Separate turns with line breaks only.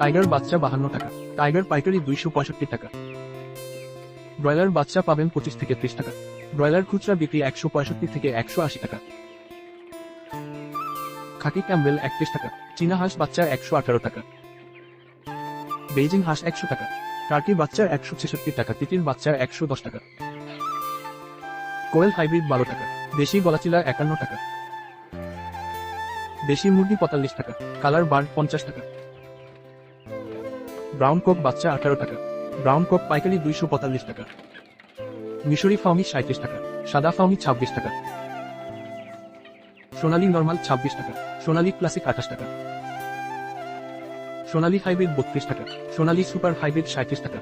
Tiger বাচ্চা বাহান্ন টাকা। টাইগার পাইকারি দুইশো পঁয়ষট্টি টাকা। ব্রয়লার বাচ্চা পাবেন পঁচিশ থেকে ত্রিশ টাকা। ব্রয়লার খুচরা বিক্রি একশো পঁয়ষট্টি থেকে একশো আশি টাকা। খাকি ক্যাম্বেল একত্রিশ টাকা। চীনা হাঁস বাচ্চা একশো আঠারো টাকা। বেইজিং হাঁস একশো টাকা। টার্কি বাচ্চা একশো ছেষট্টি টাকা। তিতির বাচ্চা একশো দশ টাকা। কোয়েল হাইব্রিড বারো টাকা। দেশি গলাচিলা একান্ন টাকা। দেশি মুরগি পঁয়তাল্লিশ টাকা। কালার বার্ড পঞ্চাশ টাকা। ব্রাউন কোক বাচ্চা আঠারো টাকা। ব্রাউন কোক পাইকারি দুইশো পঁয়তাল্লিশ টাকা। মিশরি ফাউমি সাঁত্রিশ টাকা। সাদা ফাউমি ছাব্বিশ টাকা। সোনালী নর্মাল ছাব্বিশ টাকা। সোনালী ক্লাসিক আঠাশ টাকা। সোনালী হাইব্রিড বত্রিশ টাকা। সোনালী সুপার হাইব্রিড সাঁত্রিশ টাকা।